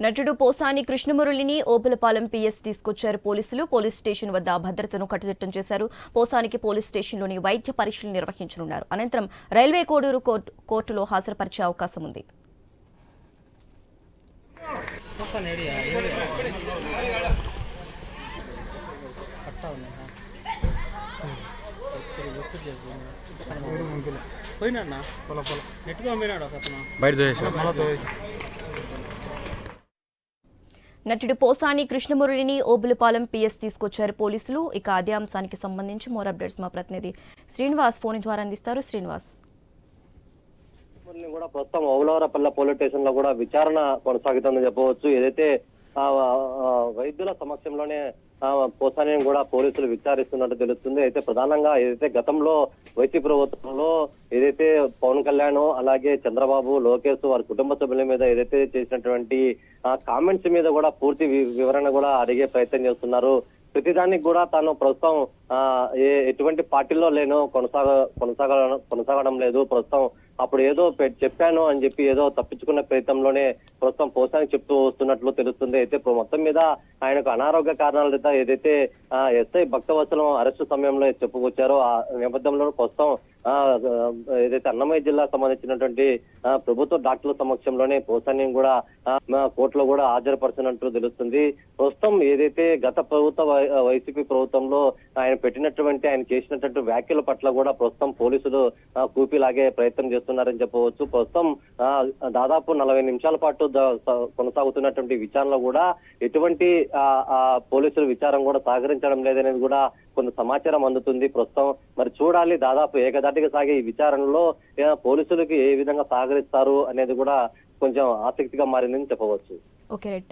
నటుడు పోసాని కృష్ణమురళిని ఓపులపాలెం పీఎస్ తీసుకొచ్చారు పోలీసులు. పోలీస్ స్టేషన్ వద్ద భద్రతను కట్టుదిట్టం చేశారు. పోసానికి పోలీస్ స్టేషన్లోని వైద్య పరీక్షలు నిర్వహించనున్నారు. అనంతరం రైల్వే కోడూరు కోర్టు- కోర్టులో హాజరుపరిచే అవకాశం ఉంది. పోయినా అమ్మినాడు ఒక అతను బయట నటుడు పోసాని కృష్ణమురళిని ఓబులపాలెం పిఎస్ తీసుకొచ్చారు పోలీసులు. ఇక అదే అంశానికి సంబంధించి మోర్ అప్డేట్స్ మా ప్రతినిధి శ్రీనివాస్ ఫోన్ ద్వారా అందిస్తారు. శ్రీనివాస్. కూడా ప్రస్తుతం ఓవలవరపల్లె పోలీస్ స్టేషన్లో కూడా విచారణ కొనసాగుతుందని చెప్పవచ్చు. ఏదైతే వైద్యుల సమక్షంలోనే ఆ, పోసాని కూడా పోలీసులు విచారిస్తున్నట్టు తెలుస్తుంది. అయితే ప్రధానంగా ఏదైతే గతంలో వైసీపీ ప్రభుత్వంలో ఏదైతే పవన్ కళ్యాణ్ అలాగే చంద్రబాబు లోకేష్ వారి కుటుంబ సభ్యుల మీద ఏదైతే చేసినటువంటి కామెంట్స్ మీద కూడా పూర్తి వి- వివరణ కూడా అడిగే ప్రయత్నం చేస్తున్నారు. ప్రతిదానికి కూడా తాను ప్రస్తుతం ఏ ఎటువంటి పార్టీలో లేను కొనసాగ కొనసాగ కొనసాగడం లేదు. ప్రస్తుతం అప్పుడు ఏదో పె- చెప్పాను అని చెప్పి ఏదో తప్పించుకున్న ప్రయత్నంలోనే ప్రస్తుతం పోసానికి చెప్తూ వస్తున్నట్లు తెలుస్తుంది. అయితే ఇప్పుడు మొత్తం మీద ఆయనకు అనారోగ్య కారణాల చేత ఏదైతే ఆ, ఎస్ఐ భక్తవత్సలం అరెస్టు సమయంలో చెప్పుకొచ్చారో ఆ నేపథ్యంలో ప్రస్తుతం ఏదైతే అన్నమయ్య జిల్లా సంబంధించినటువంటి ప్రభుత్వ డాక్టర్ల సమక్షంలోనే పోసాని కూడా కోర్టులో కూడా హాజరుపరచినట్టు తెలుస్తుంది. ప్రస్తుతం ఏదైతే గత ప్రభుత్వ వైసీపీ ప్రభుత్వంలో ఆయన పెట్టినటువంటి ఆయన చేసినటువంటి వ్యాఖ్యల పట్ల కూడా ప్రస్తుతం పోలీసులు కూపిలాగే ప్రయత్నం చేస్తున్నారని చెప్పవచ్చు. ప్రస్తుతం దాదాపు నలభై నిమిషాల పాటు కొనసాగుతున్నటువంటి విచారణలో కూడా ఎటువంటి పోలీసుల విచారం కూడా సహకరించడం లేదనేది కూడా కొంత సమాచారం అందుతుంది. ప్రస్తుతం మరి చూడాలి. దాదాపు ఏకదాటిగా సాగే ఈ విచారణలో పోలీసులకి ఏ విధంగా సహకరిస్తారు అనేది కూడా కొంచెం ఆసక్తిగా మారిందని చెప్పవచ్చు. Okay right.